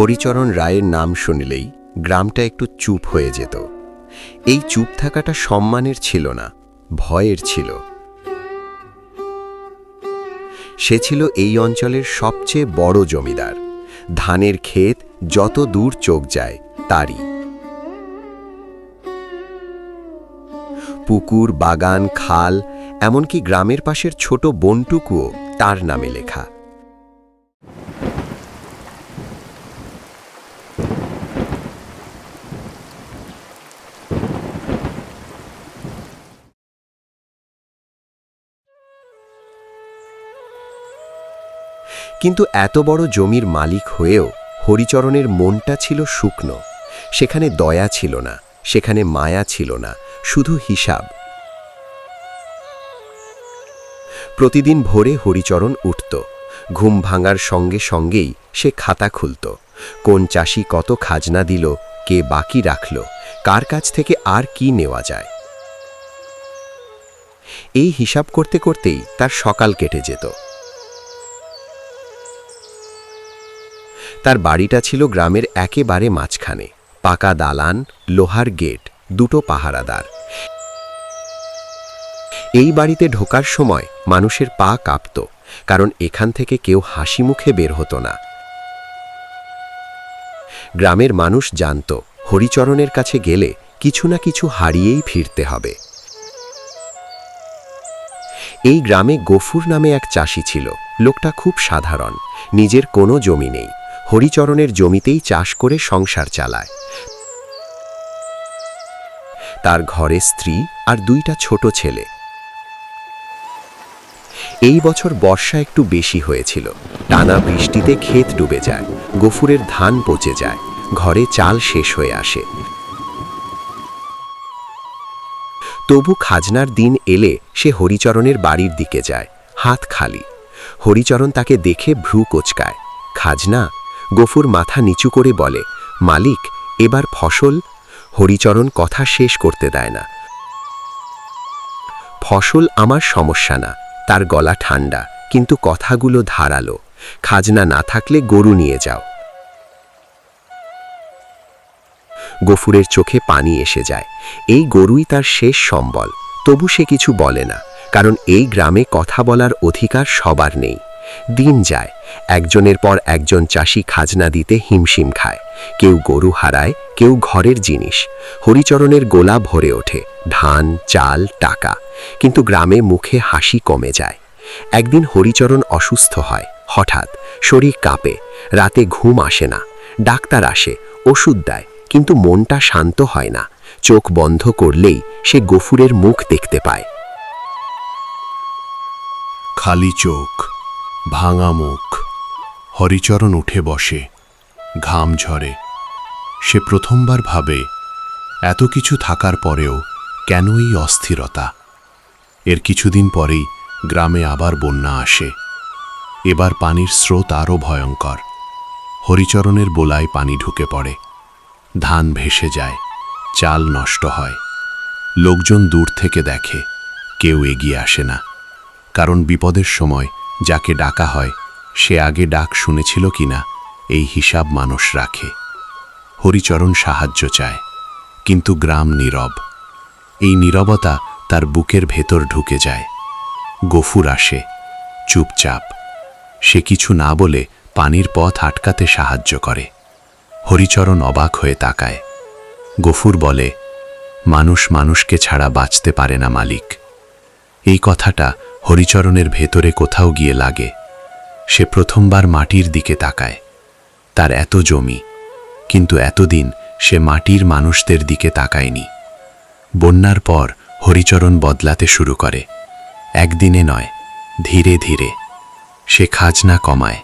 হরিচরণ রায়ের নাম শুনলেই গ্রামটা একটু চুপ হয়ে যেত। এই চুপ থাকাটা সম্মানের ছিল না, ভয়ের ছিল। সে ছিল এই অঞ্চলের সবচেয়ে বড় জমিদার। ধানের ক্ষেত যত দূর চোখ যায়, তারই। পুকুর, বাগান, খাল, এমনকি গ্রামের পাশের ছোট বনটুকুও তার নামে লেখা। কিন্তু এত বড় জমির মালিক হয়েও হরিচরণের মনটা ছিল শুকনো। সেখানে দয়া ছিল না, সেখানে মায়া ছিল না, শুধু হিসাব। প্রতিদিন ভোরে হরিচরণ উঠত। ঘুম ভাঙার সঙ্গে সঙ্গেই সে খাতা খুলত। কোন চাষি কত খাজনা দিল, কে বাকি রাখল, কার কাছ থেকে আর কি নেওয়া যায়। এই হিসাব করতে করতেই তার সকাল কেটে যেত। তার বাড়িটা ছিল গ্রামের একেবারে মাঝখানে। পাকা দালান, লোহার গেট, দুটো পাহারাদার। এই বাড়িতে ঢোকার সময় মানুষের পা কাঁপত, কারণ এখান থেকে কেউ হাসি মুখে বের হতো না। গ্রামের মানুষ জানত, হরিচরণের কাছে গেলে কিছু না কিছু হারিয়েই ফিরতে হবে। এই গ্রামে গফুর নামে এক চাষি ছিল, লোকটা খুব সাধারণ, নিজের কোনো জমি নেই। হরিচরণের জমিতেই চাষ করে সংসার চালায়। তার ঘরে স্ত্রী আর দুইটা ছোট ছেলে। এই বছর বর্ষা একটু বেশি হয়েছিল। টানা বৃষ্টিতে ক্ষেত ডুবে যায়, গফুরের ধান পচে যায়, ঘরে চাল শেষ হয়ে আসে। তবু খাজনার দিন এলে সে হরিচরণের বাড়ির দিকে যায়, হাত খালি। হরিচরণ তাকে দেখে ভ্রু কোচকায়, খাজনা গফুর মাথা নিচু করে বলে, মালিক, এবার ফসল? হরিচরণ কথা শেষ করতে দেয় না। ফসল আমার সমস্যা না, তার গলা ঠান্ডা কিন্তু কথাগুলো ধারালো, খাজনা না থাকলে গরু নিয়ে যাও। গফুরের চোখে পানি এসে যায়। এই গরুই তার শেষ সম্বল, তবু সে কিছু বলে না, কারণ এই গ্রামে কথা বলার অধিকার সবার নেই। দিন যায়। একজনের পর একজন চাষি খাজনা দিতে হিমশিম খায়। কেউ গরু হারায়, কেউ ঘরের জিনিস। হরিচরণের গোলা ভরে ওঠে, ধান, চাল, টাকা। কিন্তু গ্রামে মুখে হাসি কমে যায়। একদিন হরিচরণ অসুস্থ হয়। হঠাৎ শরীর কাঁপে, রাতে ঘুম আসে না। ডাক্তার আসে, ওষুধ দেয়, কিন্তু মনটা শান্ত হয় না। চোখ বন্ধ করলেই সে গফুরের মুখ দেখতে পায়। খালি চোখ। ভাঙা মুখ। হরিচরণ উঠে বসে, ঘাম ঝরে। সে প্রথমবার ভাবে এত কিছু থাকার পরেও কেন এই অস্থিরতা? এর কিছুদিন পরেই গ্রামে আবার বন্যা আসে। এবার পানির স্রোত আরও ভয়ঙ্কর। হরিচরণের বোলায় পানি ঢুকে পড়ে। ধান ভেসে যায়, চাল নষ্ট হয়। লোকজন দূর থেকে দেখে, কেউ এগিয়ে আসে না। কারণ বিপদের সময় যাকে ডাকা হয়, সে আগে ডাক শুনেছিল কিনা, এই হিসাব মানুষ রাখে। হরিচরণ সাহায্য চায়, কিন্তু গ্রাম নীরব। এই নীরবতা তার বুকের ভেতর ঢুকে যায়। গফুর আসে, চুপচাপ। সে কিছু না বলে পানির পথ আটকাতে সাহায্য করে। হরিচরণ অবাক হয়ে তাকায়। গফুর বলে, মানুষ মানুষকে ছাড়া বাঁচতে পারে না মালিক। এই কথাটা হরিচরণের ভেতরে কোথাও গিয়ে লাগে। সে প্রথমবার মাটির দিকে তাকায়। তার এত জমি, কিন্তু এতদিন সে মাটির মানুষদের দিকে তাকায়নি। বন্যার পর হরিচরণ বদলাতে শুরু করে। একদিনে নয়, ধীরে ধীরে। সে খাজনা কমায়,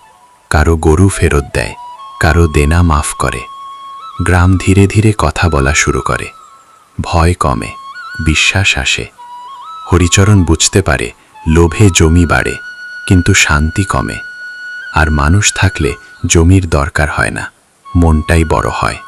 কারও গরু ফেরত দেয়, কারও দেনা মাফ করে। গ্রাম ধীরে ধীরে কথা বলা শুরু করে। ভয় কমে, বিশ্বাস আসে। হরিচরণ বুঝতে পারে লোভে জমি বাড়ে, কিন্তু শান্তি কমে। আর মানুষ থাকলে জমির দরকার হয় না, মনটাই বড় হয়।